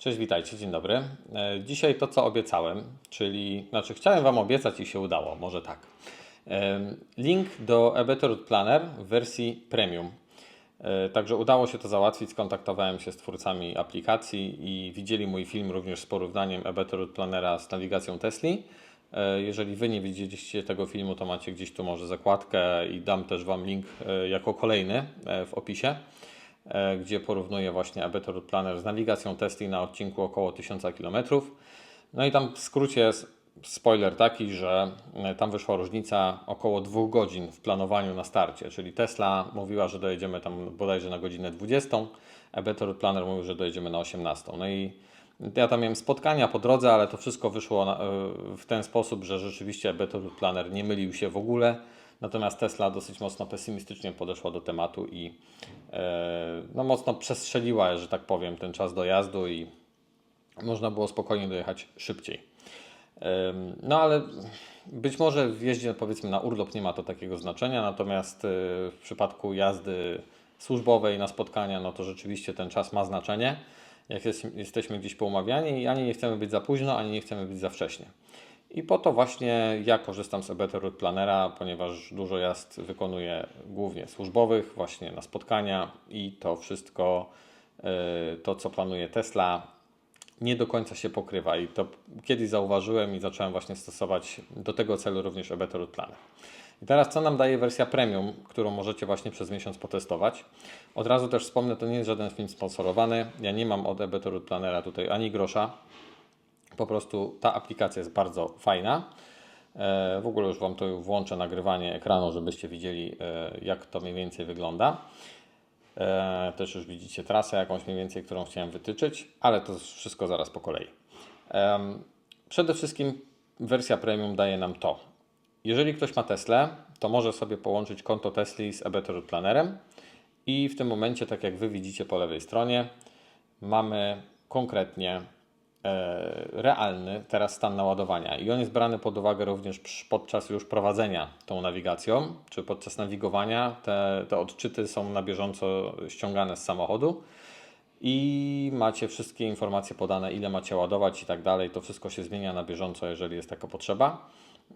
Cześć, witajcie, dzień dobry. E, Dzisiaj to, co obiecałem, czyli, znaczy chciałem Wam obiecać i się udało, może tak. E, Link do eBetter Planner w wersji premium. E, Także udało się to załatwić, skontaktowałem się z twórcami aplikacji i widzieli mój film również z porównaniem eBetter Plannera z nawigacją Tesli. E, Jeżeli Wy nie widzieliście tego filmu, to macie gdzieś tu może zakładkę i dam też Wam link jako kolejny w opisie gdzie porównuję właśnie Abetor Planner z nawigacją Tesli na odcinku około 1000 km. No i tam w skrócie s- spoiler taki, że e, tam wyszła różnica około 2 godzin w planowaniu na starcie, czyli Tesla mówiła, że dojedziemy tam bodajże na godzinę 20, Abetor Planner mówił, że dojedziemy na 18. No i ja tam miałem spotkania po drodze, ale to wszystko wyszło e, w ten sposób, że rzeczywiście Better Planner nie mylił się w ogóle. Natomiast Tesla dosyć mocno pesymistycznie podeszła do tematu i e, no, mocno przestrzeliła, że tak powiem, ten czas dojazdu i można było spokojnie dojechać szybciej. No ale być może w jeździe powiedzmy na urlop nie ma to takiego znaczenia, natomiast y, w przypadku jazdy służbowej na spotkania, no to rzeczywiście ten czas ma znaczenie. Jak jest, jesteśmy gdzieś poumawiani i ani nie chcemy być za późno, ani nie chcemy być za wcześnie. I po to właśnie ja korzystam z Better Route Plannera, ponieważ dużo jazd wykonuję głównie służbowych, właśnie na spotkania i to wszystko, y, to co planuje Tesla, nie do końca się pokrywa i to kiedyś zauważyłem i zacząłem właśnie stosować do tego celu również Better Route Planner. I teraz co nam daje wersja premium, którą możecie właśnie przez miesiąc potestować. Od razu też wspomnę, to nie jest żaden film sponsorowany. Ja nie mam od Better Route Plannera tutaj ani grosza. Po prostu ta aplikacja jest bardzo fajna. E, W ogóle już Wam tu włączę nagrywanie ekranu, żebyście widzieli e, jak to mniej więcej wygląda. E, Też już widzicie trasę jakąś mniej więcej, którą chciałem wytyczyć, ale to wszystko zaraz po kolei. Przede wszystkim wersja premium daje nam to. Jeżeli ktoś ma Teslę, to może sobie połączyć konto Tesli z eBetter Plannerem i w tym momencie, tak jak Wy widzicie po lewej stronie, mamy konkretnie realny teraz stan naładowania i on jest brany pod uwagę również podczas już prowadzenia tą nawigacją, czy podczas nawigowania te, te odczyty są na bieżąco ściągane z samochodu i macie wszystkie informacje podane, ile macie ładować i tak dalej. To wszystko się zmienia na bieżąco, jeżeli jest taka potrzeba.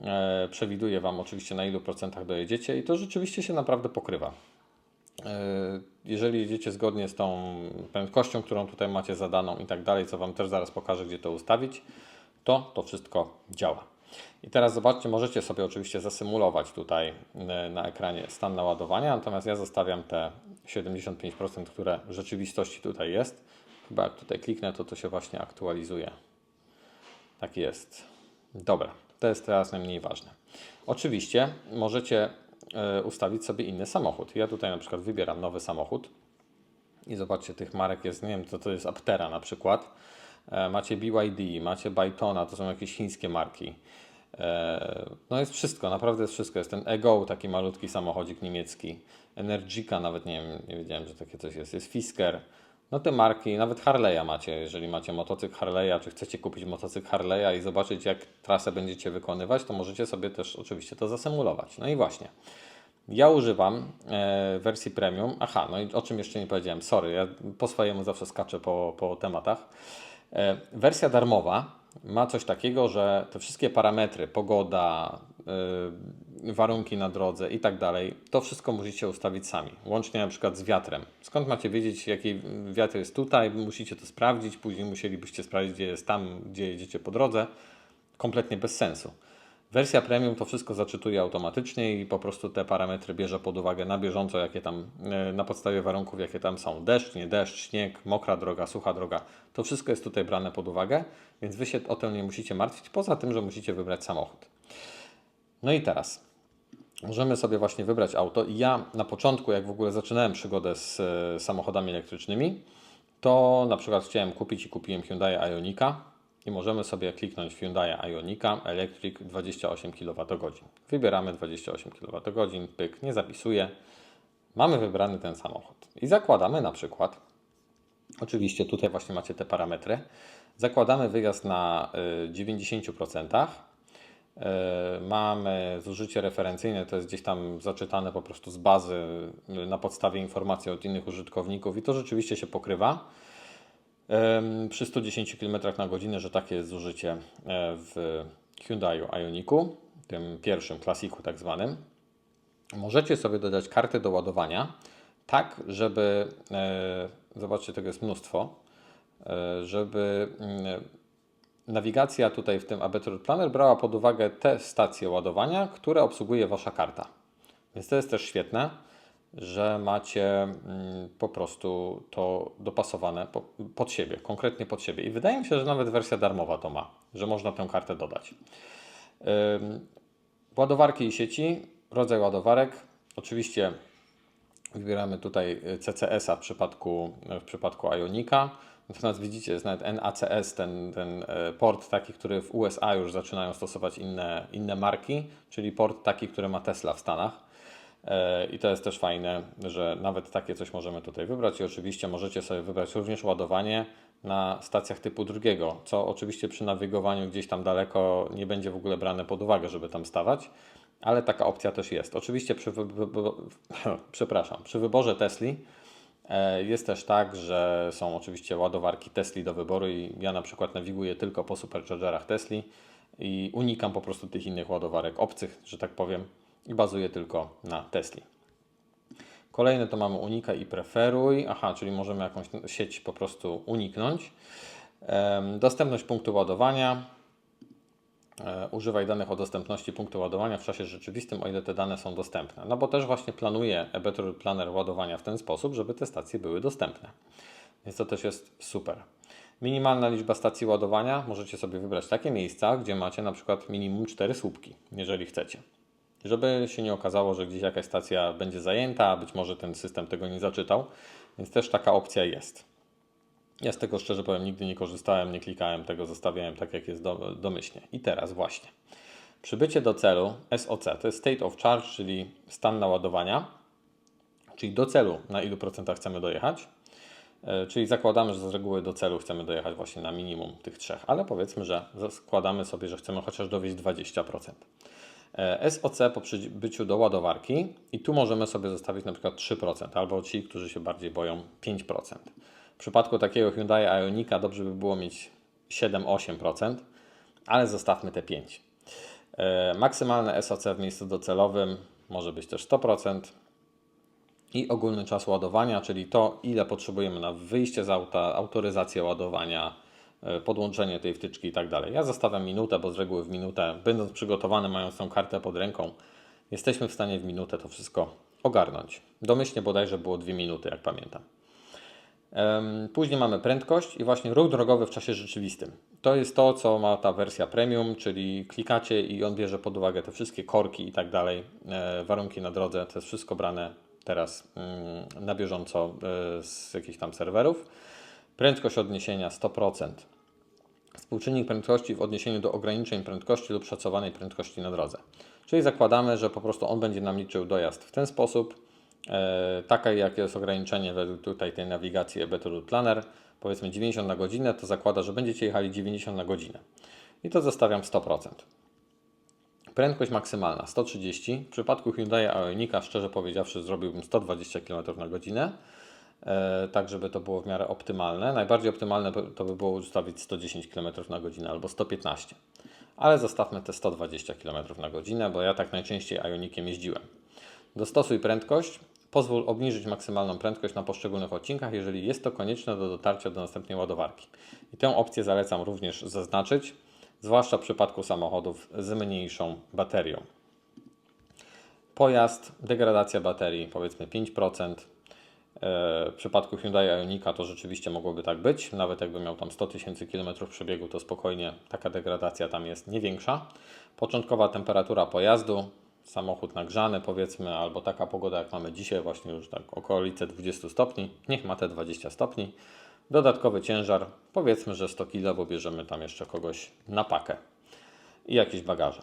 E, przewiduje Wam oczywiście na ilu procentach dojedziecie i to rzeczywiście się naprawdę pokrywa. E, Jeżeli jedziecie zgodnie z tą prędkością, którą tutaj macie zadaną i tak dalej, co Wam też zaraz pokażę, gdzie to ustawić, to to wszystko działa. I teraz zobaczcie, możecie sobie oczywiście zasymulować tutaj e, na ekranie stan naładowania, natomiast ja zostawiam te 75%, które w rzeczywistości tutaj jest. Chyba jak tutaj kliknę, to to się właśnie aktualizuje. Tak jest. Dobra, to jest teraz najmniej ważne. Oczywiście możecie ustawić sobie inny samochód. Ja tutaj na przykład wybieram nowy samochód i zobaczcie, tych marek jest, nie wiem, co to jest Aptera na przykład. E, Macie BYD, macie Bytona, to są jakieś chińskie marki. E, No jest wszystko, naprawdę jest wszystko. Jest ten Ego, taki malutki samochodzik niemiecki. Energica, nawet nie wiem, nie wiedziałem, że takie coś jest. Jest Fisker. No te marki, nawet Harley'a macie, jeżeli macie motocykl Harley'a, czy chcecie kupić motocykl Harley'a i zobaczyć jak trasę będziecie wykonywać, to możecie sobie też oczywiście to zasymulować. No i właśnie. Ja używam e, wersji premium. Aha, no i o czym jeszcze nie powiedziałem, sorry, ja po swojemu zawsze skaczę po, po tematach. E, wersja darmowa ma coś takiego, że te wszystkie parametry, pogoda, e, warunki na drodze i tak dalej, to wszystko musicie ustawić sami, łącznie na przykład z wiatrem. Skąd macie wiedzieć, jaki wiatr jest tutaj? Musicie to sprawdzić, później musielibyście sprawdzić, gdzie jest tam, gdzie jedziecie po drodze. Kompletnie bez sensu. Wersja premium to wszystko zaczytuje automatycznie i po prostu te parametry bierze pod uwagę na bieżąco, jakie tam, e, na podstawie warunków, jakie tam są. Deszcz, nie deszcz, śnieg, mokra droga, sucha droga. To wszystko jest tutaj brane pod uwagę, więc Wy się o tym nie musicie martwić, poza tym, że musicie wybrać samochód. No i teraz możemy sobie właśnie wybrać auto. Ja na początku, jak w ogóle zaczynałem przygodę z e, samochodami elektrycznymi, to na przykład chciałem kupić i kupiłem Hyundai Ionika i możemy sobie kliknąć Hyundai Ionika Electric 28 kWh. Wybieramy 28 kWh, pyk, nie zapisuję. Mamy wybrany ten samochód i zakładamy na przykład, oczywiście tutaj właśnie macie te parametry, zakładamy wyjazd na y, 90%. E, Mamy zużycie referencyjne, to jest gdzieś tam zaczytane po prostu z bazy y, na podstawie informacji od innych użytkowników i to rzeczywiście się pokrywa. przy 110 km na godzinę, że takie jest zużycie e, w Hyundai Ioniku, tym pierwszym klasiku tak zwanym. Możecie sobie dodać kartę do ładowania, tak żeby, e, zobaczcie, tego jest mnóstwo, żeby mm, nawigacja tutaj w tym Abetur Planner brała pod uwagę te stacje ładowania, które obsługuje Wasza karta. Więc to jest też świetne, że macie mm, po prostu to dopasowane po, pod siebie, konkretnie pod siebie. I wydaje mi się, że nawet wersja darmowa to ma, że można tę kartę dodać. Ładowarki i sieci, rodzaj ładowarek. Oczywiście wybieramy tutaj CCS-a w przypadku, w przypadku Ionika. Natomiast widzicie, jest nawet NACS, ten, ten e, port taki, który w USA już zaczynają stosować inne, inne marki, czyli port taki, który ma Tesla w Stanach. E, I to jest też fajne, że nawet takie coś możemy tutaj wybrać i oczywiście możecie sobie wybrać również ładowanie na stacjach typu drugiego, co oczywiście przy nawigowaniu gdzieś tam daleko nie będzie w ogóle brane pod uwagę, żeby tam stawać, ale taka opcja też jest. Oczywiście przy, wy, przepraszam, przy wyborze Tesli jest też tak, że są oczywiście ładowarki Tesli do wyboru i ja na przykład nawiguję tylko po superchargerach Tesli i unikam po prostu tych innych ładowarek obcych, że tak powiem, i bazuję tylko na Tesli. Kolejne to mamy unika i preferuj. Aha, czyli możemy jakąś sieć po prostu uniknąć. Dostępność punktu ładowania. E, używaj danych o dostępności punktu ładowania w czasie rzeczywistym, o ile te dane są dostępne. No bo też właśnie planuję eBetter Planner ładowania w ten sposób, żeby te stacje były dostępne. Więc to też jest super. Minimalna liczba stacji ładowania. Możecie sobie wybrać takie miejsca, gdzie macie na przykład minimum 4 słupki, jeżeli chcecie żeby się nie okazało, że gdzieś jakaś stacja będzie zajęta, być może ten system tego nie zaczytał, więc też taka opcja jest. Ja z tego szczerze powiem, nigdy nie korzystałem, nie klikałem tego, zostawiałem tak jak jest domyślnie. I teraz właśnie. Przybycie do celu SOC to jest State of Charge, czyli stan naładowania, czyli do celu, na ilu procentach chcemy dojechać. E, czyli zakładamy, że z reguły do celu chcemy dojechać właśnie na minimum tych trzech, ale powiedzmy, że zakładamy sobie, że chcemy chociaż dowieść 20%. E, SOC po przybyciu do ładowarki i tu możemy sobie zostawić na przykład 3%, albo ci, którzy się bardziej boją 5%. W przypadku takiego Hyundai Ionika dobrze by było mieć 7-8%, ale zostawmy te 5%. E, maksymalne SOC w miejscu docelowym może być też 100% i ogólny czas ładowania, czyli to ile potrzebujemy na wyjście z auta, autoryzację ładowania, E, podłączenie tej wtyczki i tak dalej. Ja zostawiam minutę, bo z reguły w minutę, będąc przygotowany, mając tą kartę pod ręką, jesteśmy w stanie w minutę to wszystko ogarnąć. Domyślnie bodajże było dwie minuty, jak pamiętam. Później mamy prędkość i właśnie ruch drogowy w czasie rzeczywistym. To jest to, co ma ta wersja premium, czyli klikacie i on bierze pod uwagę te wszystkie korki i tak dalej, e, warunki na drodze, to jest wszystko brane teraz mm, na bieżąco e, z jakichś tam serwerów. Prędkość odniesienia 100%. Współczynnik prędkości w odniesieniu do ograniczeń prędkości lub szacowanej prędkości na drodze. Czyli zakładamy, że po prostu on będzie nam liczył dojazd w ten sposób. E, takie jakie jest ograniczenie według tutaj tej nawigacji eBetter Planner, powiedzmy 90 na godzinę, to zakłada, że będziecie jechali 90 na godzinę. I to zostawiam 100%. Prędkość maksymalna 130. W przypadku Hyundai Ionika, szczerze powiedziawszy, zrobiłbym 120 km na godzinę E, tak żeby to było w miarę optymalne. Najbardziej optymalne to by było ustawić 110 km na godzinę albo 115 ale zostawmy te 120 km na godzinę, bo ja tak najczęściej Ionikiem jeździłem. Dostosuj prędkość. Pozwól obniżyć maksymalną prędkość na poszczególnych odcinkach, jeżeli jest to konieczne do dotarcia do następnej ładowarki. I tę opcję zalecam również zaznaczyć, zwłaszcza w przypadku samochodów z mniejszą baterią. Pojazd, degradacja baterii powiedzmy 5%, E, w przypadku Hyundai Ionika to rzeczywiście mogłoby tak być. Nawet jakby miał tam 100 tysięcy km przebiegu, to spokojnie taka degradacja tam jest nie większa. Początkowa temperatura pojazdu, samochód nagrzany powiedzmy, albo taka pogoda jak mamy dzisiaj, właśnie już tak okolice 20 stopni, niech ma te 20 stopni. Dodatkowy ciężar, powiedzmy, że 100 kg, bo bierzemy tam jeszcze kogoś na pakę i jakieś bagaże.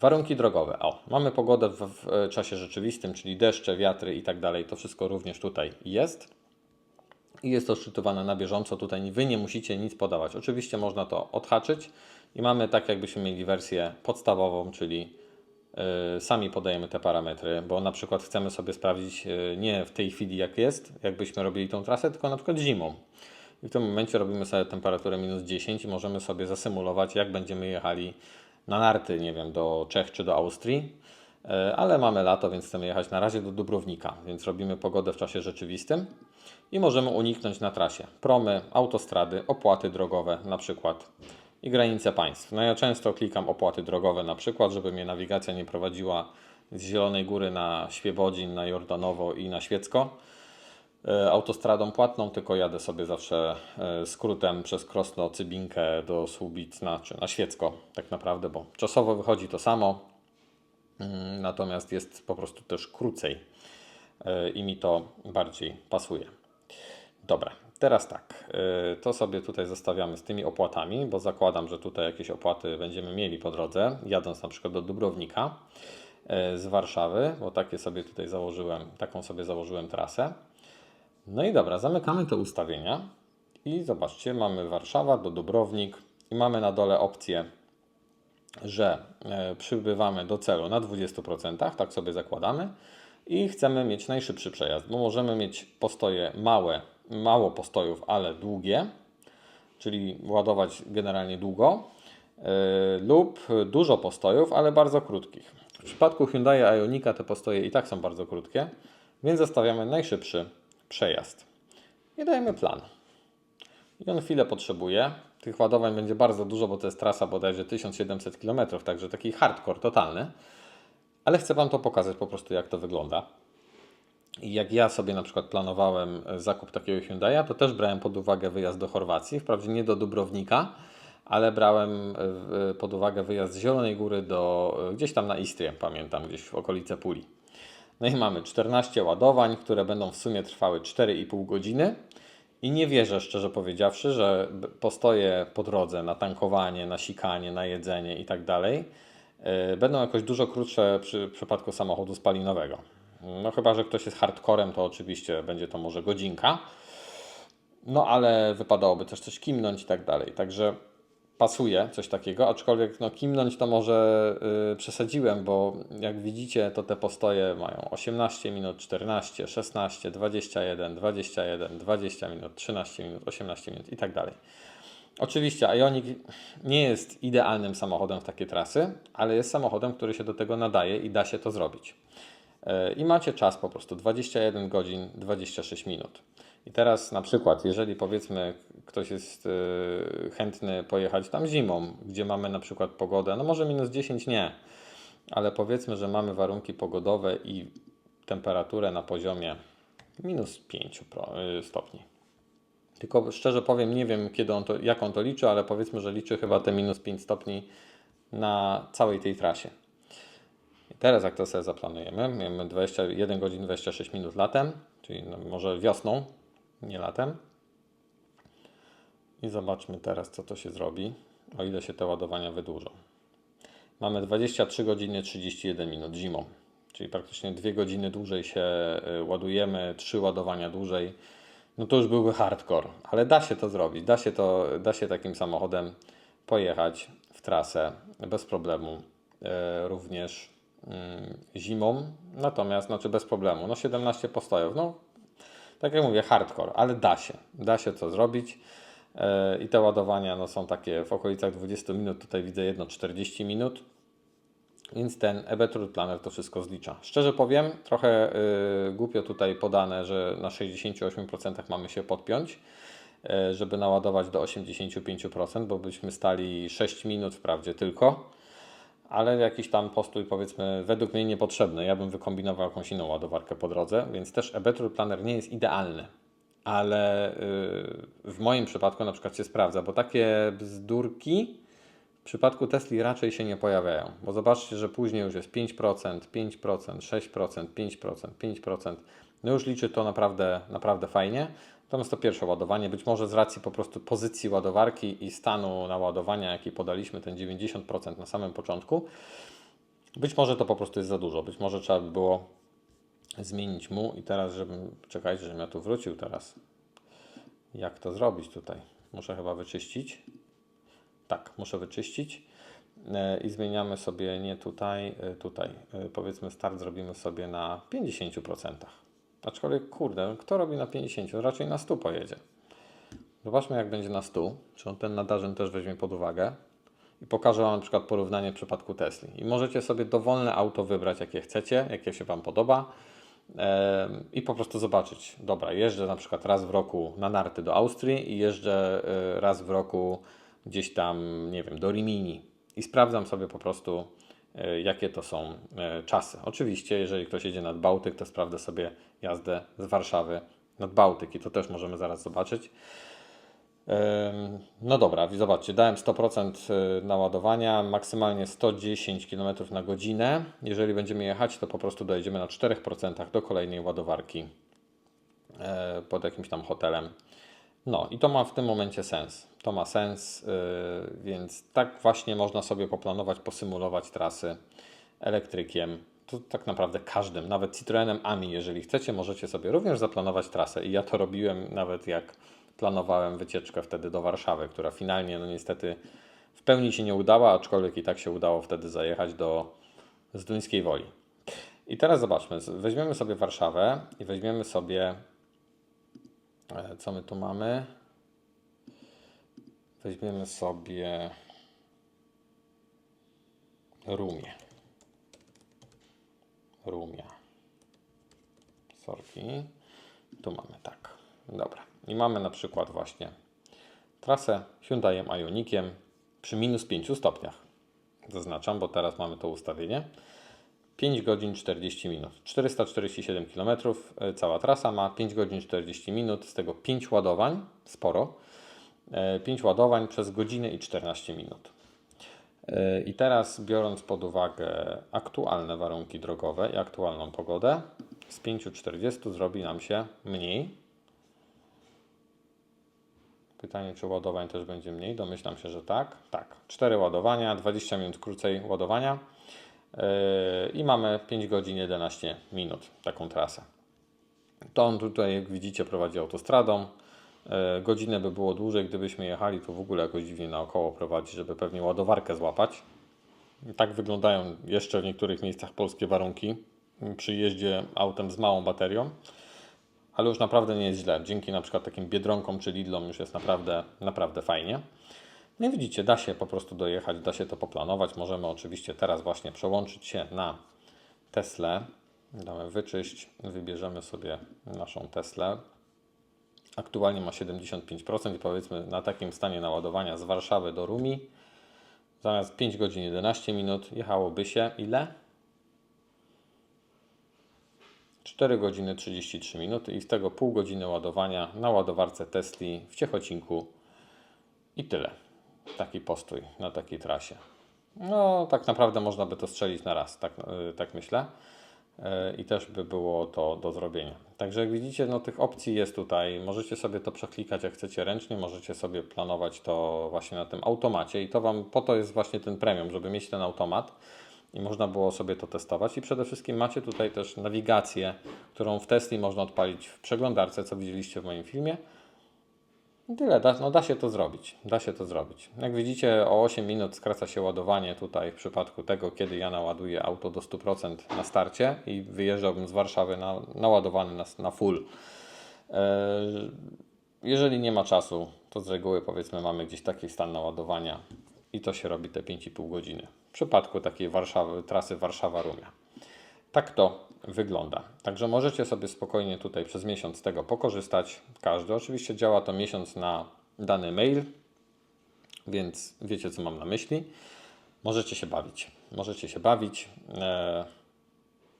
Warunki drogowe. O, mamy pogodę w, w e, czasie rzeczywistym, czyli deszcze, wiatry i tak dalej. To wszystko również tutaj jest. I jest to szczytowane na bieżąco. Tutaj Wy nie musicie nic podawać. Oczywiście można to odhaczyć i mamy tak, jakbyśmy mieli wersję podstawową, czyli sami podajemy te parametry, bo na przykład chcemy sobie sprawdzić yy, nie w tej chwili jak jest, jakbyśmy robili tą trasę, tylko na przykład zimą. i w tym momencie robimy sobie temperaturę minus 10 i możemy sobie zasymulować, jak będziemy jechali na narty, nie wiem, do Czech czy do Austrii. E, ale mamy lato, więc chcemy jechać na razie do Dubrownika, więc robimy pogodę w czasie rzeczywistym i możemy uniknąć na trasie promy, autostrady, opłaty drogowe na przykład i granice państw. No ja często klikam opłaty drogowe na przykład, żeby mnie nawigacja nie prowadziła z Zielonej Góry na Świebodzin, na Jordanowo i na Świecko e, autostradą płatną, tylko jadę sobie zawsze e, skrótem przez Krosno, Cybinkę do Słubic, na, czy na Świecko tak naprawdę, bo czasowo wychodzi to samo, mm, natomiast jest po prostu też krócej e, i mi to bardziej pasuje. Dobra, teraz tak, to sobie tutaj zostawiamy z tymi opłatami, bo zakładam, że tutaj jakieś opłaty będziemy mieli po drodze, jadąc na przykład do Dubrownika. E, z Warszawy, bo takie sobie tutaj założyłem, taką sobie założyłem trasę. No i dobra, zamykamy te ustawienia i zobaczcie, mamy Warszawa do Dubrownik i mamy na dole opcję, że e, przybywamy do celu na 20%, tak sobie zakładamy i chcemy mieć najszybszy przejazd, bo możemy mieć postoje małe, mało postojów, ale długie, czyli ładować generalnie długo, e, lub dużo postojów, ale bardzo krótkich. W przypadku Hyundai Ionika te postoje i tak są bardzo krótkie, więc zostawiamy najszybszy przejazd. I dajemy plan. I on chwilę potrzebuje. Tych ładowań będzie bardzo dużo, bo to jest trasa bodajże 1700 km, także taki hardcore totalny. Ale chcę Wam to pokazać po prostu, jak to wygląda. Jak ja sobie na przykład planowałem zakup takiego Hyundai'a, to też brałem pod uwagę wyjazd do Chorwacji, wprawdzie nie do Dubrownika, ale brałem e, pod uwagę wyjazd z Zielonej Góry do e, gdzieś tam na Istrię, pamiętam, gdzieś w okolice Puli. No i mamy 14 ładowań, które będą w sumie trwały 4,5 godziny. I nie wierzę, szczerze powiedziawszy, że postoje po drodze na tankowanie, na sikanie, na jedzenie i tak dalej e, będą jakoś dużo krótsze przy przypadku samochodu spalinowego. No chyba, że ktoś jest hardcorem, to oczywiście będzie to może godzinka. No ale wypadałoby też coś kimnąć i tak dalej. Także pasuje coś takiego, aczkolwiek no, kimnąć to może yy, przesadziłem, bo jak widzicie, to te postoje mają 18 minut, 14, 16, 21, 21, 20 minut, 13 minut, 18 minut i tak dalej. Oczywiście Ioniq nie jest idealnym samochodem w takie trasy, ale jest samochodem, który się do tego nadaje i da się to zrobić. Yy, I macie czas po prostu 21 godzin 26 minut. I teraz na przykład, jeżeli powiedzmy ktoś jest y, chętny pojechać tam zimą, gdzie mamy na przykład pogodę, no może minus 10 nie, ale powiedzmy, że mamy warunki pogodowe i temperaturę na poziomie minus 5 y, stopni. Tylko szczerze powiem, nie wiem kiedy on to, jak on to liczy, ale powiedzmy, że liczy chyba te minus 5 stopni na całej tej trasie. I teraz jak to sobie zaplanujemy, mamy 21 godzin 26 minut latem, czyli no może wiosną, nie latem. I zobaczmy teraz, co to się zrobi, o ile się te ładowania wydłużą. Mamy 23 godziny 31 minut zimą, czyli praktycznie 2 godziny dłużej się y, ładujemy, 3 ładowania dłużej. No to już byłby hardcore, ale da się to zrobić. Da się, to, da się takim samochodem pojechać w trasę bez problemu, y, również zimą. Natomiast, znaczy bez problemu, no 17 postojów. No tak jak mówię, hardcore, ale da się. Da się co zrobić. E, I te ładowania no, są takie w okolicach 20 minut. Tutaj widzę jedno 40 minut. Więc ten eBetrut Planner to wszystko zlicza. Szczerze powiem, trochę y, głupio tutaj podane, że na 68% mamy się podpiąć, y, żeby naładować do 85%, bo byśmy stali 6 minut wprawdzie tylko ale jakiś tam postój powiedzmy według mnie niepotrzebny. Ja bym wykombinował jakąś inną ładowarkę po drodze, więc też eBetrol Planner nie jest idealny. Ale yy, w moim przypadku na przykład się sprawdza, bo takie bzdurki w przypadku Tesli raczej się nie pojawiają. Bo zobaczcie, że później już jest 5%, 5%, 6%, 5%, 5%. No już liczy to naprawdę, naprawdę fajnie. Natomiast to pierwsze ładowanie, być może z racji po prostu pozycji ładowarki i stanu naładowania, jaki podaliśmy, ten 90% na samym początku, być może to po prostu jest za dużo. Być może trzeba by było zmienić mu i teraz, żebym, czekajcie, żebym ja tu wrócił teraz. Jak to zrobić tutaj? Muszę chyba wyczyścić. Tak, muszę wyczyścić. E, I zmieniamy sobie nie tutaj, e, tutaj. E, powiedzmy start zrobimy sobie na 50%. Aczkolwiek, kurde, kto robi na 50? Raczej na 100 pojedzie. Zobaczmy, jak będzie na stół. Czy on ten nadarzyn też weźmie pod uwagę. I pokażę Wam na przykład porównanie w przypadku Tesli. I możecie sobie dowolne auto wybrać, jakie chcecie, jakie się Wam podoba. I po prostu zobaczyć. Dobra, jeżdżę na przykład raz w roku na narty do Austrii i jeżdżę y, raz w roku gdzieś tam, nie wiem, do Rimini. I sprawdzam sobie po prostu, jakie to są y, czasy. Oczywiście, jeżeli ktoś jedzie nad Bałtyk, to sprawdzę sobie jazdę z Warszawy nad Bałtyk i to też możemy zaraz zobaczyć. No dobra, zobaczcie, dałem 100% naładowania, maksymalnie 110 km na godzinę. Jeżeli będziemy jechać, to po prostu dojedziemy na 4% do kolejnej ładowarki e, pod jakimś tam hotelem. No i to ma w tym momencie sens. To ma sens, yy, więc tak właśnie można sobie poplanować, posymulować trasy elektrykiem. To tak naprawdę każdym, nawet Citroenem Ami, jeżeli chcecie, możecie sobie również zaplanować trasę. I ja to robiłem nawet jak planowałem wycieczkę wtedy do Warszawy, która finalnie, no niestety, w pełni się nie udała, aczkolwiek i tak się udało wtedy zajechać do Zduńskiej Woli. I teraz zobaczmy, weźmiemy sobie Warszawę i weźmiemy sobie Co my tu mamy? Weźmiemy sobie Rumię. Rumia. Sorki. Tu mamy tak. Dobra. I mamy na przykład właśnie trasę Hyundaiem Ionikiem przy minus 5 stopniach. Zaznaczam, bo teraz mamy to ustawienie. 5 godzin 40 minut. 447 km. e, Cała trasa ma 5 godzin 40 minut, z tego 5 ładowań, sporo. 5 ładowań przez godzinę i 14 minut. E, I teraz biorąc pod uwagę aktualne warunki drogowe i aktualną pogodę, z 5,40 zrobi nam się mniej. Pytanie, czy ładowań też będzie mniej? Domyślam się, że tak. Tak. 4 ładowania, 20 minut krócej ładowania. Yy, i mamy 5 godzin 11 minut taką trasę. To on tutaj, jak widzicie, prowadzi autostradą. Yy, Godzinę by było dłużej, gdybyśmy jechali tu w ogóle jakoś dziwnie naokoło prowadzi, żeby pewnie ładowarkę złapać. Tak wyglądają jeszcze w niektórych miejscach polskie warunki przy jeździe autem z małą baterią. Ale już naprawdę nie jest źle. Dzięki na przykład takim Biedronkom czy Lidlom już jest naprawdę, naprawdę fajnie. No i widzicie, da się po prostu dojechać, da się to poplanować. Możemy oczywiście teraz właśnie przełączyć się na Teslę. Damy wyczyść, wybierzemy sobie naszą Teslę. Aktualnie ma 75% i powiedzmy na takim stanie naładowania z Warszawy do Rumi zamiast 5 godzin 11 minut jechałoby się ile? 4 godziny 33 minuty i z tego pół godziny ładowania na ładowarce Tesli w Ciechocinku i tyle. Taki postój na takiej trasie. No, tak naprawdę można by to strzelić na raz, tak, yy, tak myślę. Yy, I też by było to do zrobienia. Także jak widzicie, no tych opcji jest tutaj. Możecie sobie to przeklikać jak chcecie ręcznie, możecie sobie planować to właśnie na tym automacie i to Wam, po to jest właśnie ten premium, żeby mieć ten automat i można było sobie to testować. I przede wszystkim macie tutaj też nawigację, którą w Tesli można odpalić w przeglądarce, co widzieliście w moim filmie. Tyle, da, no da się to zrobić. Da się to zrobić. Jak widzicie, o 8 minut skraca się ładowanie tutaj w przypadku tego, kiedy ja naładuję auto do 100% na starcie i wyjeżdżałbym z Warszawy na, naładowany na, na full. E, jeżeli nie ma czasu, to z reguły powiedzmy mamy gdzieś taki stan naładowania i to się robi te 5,5 godziny. W przypadku takiej Warszawy, trasy Warszawa-Rumia. Tak to wygląda. Także możecie sobie spokojnie tutaj przez miesiąc tego pokorzystać. Każdy. Oczywiście działa to miesiąc na dany mail, więc wiecie co mam na myśli. Możecie się bawić. Możecie się bawić. Eee,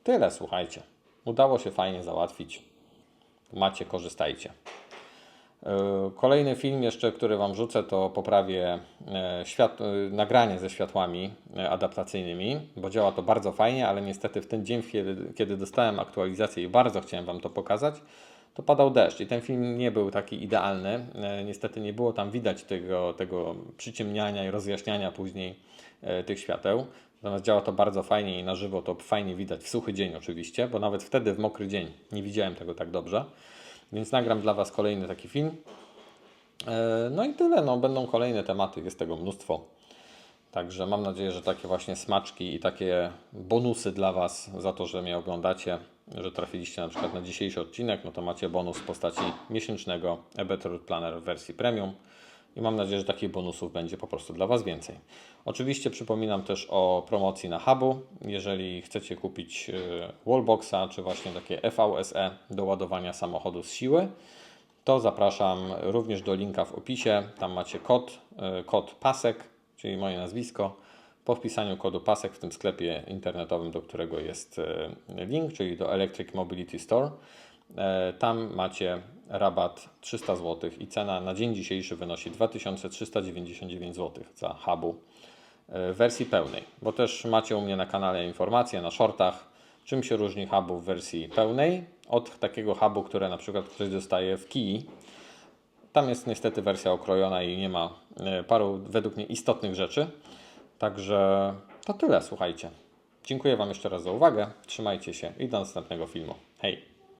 tyle, słuchajcie. Udało się fajnie załatwić. Macie, korzystajcie. E, Kolejny film jeszcze, który Wam rzucę, to poprawię e, świat, e, nagranie ze światłami adaptacyjnymi, bo działa to bardzo fajnie, ale niestety w ten dzień, kiedy, dostałem aktualizację i bardzo chciałem Wam to pokazać, to padał deszcz i ten film nie był taki idealny. Niestety nie było tam widać tego, tego przyciemniania i rozjaśniania później tych świateł. Natomiast działa to bardzo fajnie i na żywo to fajnie widać w suchy dzień oczywiście, bo nawet wtedy w mokry dzień nie widziałem tego tak dobrze. Więc nagram dla Was kolejny taki film. E, No i tyle, no, będą kolejne tematy, jest tego mnóstwo. Także mam nadzieję, że takie właśnie smaczki i takie bonusy dla Was za to, że mnie oglądacie, że trafiliście na przykład na dzisiejszy odcinek, no to macie bonus w postaci miesięcznego eBetter Planner w wersji premium i mam nadzieję, że takich bonusów będzie po prostu dla Was więcej. Oczywiście przypominam też o promocji na Hubu. Jeżeli chcecie kupić e, wallboxa, czy właśnie takie VSE do ładowania samochodu z siły, to zapraszam również do linka w opisie. Tam macie kod, e, kod PASEK, czyli moje nazwisko. Po wpisaniu kodu PASEK w tym sklepie internetowym, do którego jest e, link, czyli do Electric Mobility Store, tam macie rabat 300 zł i cena na dzień dzisiejszy wynosi 2399 zł za hubu w wersji pełnej. Bo też macie u mnie na kanale informacje na shortach, czym się różni hubu w wersji pełnej od takiego hubu, które na przykład ktoś dostaje w Kii. Tam jest niestety wersja okrojona i nie ma e, paru według mnie istotnych rzeczy. Także to tyle, słuchajcie. Dziękuję Wam jeszcze raz za uwagę. Trzymajcie się i do następnego filmu. Hej!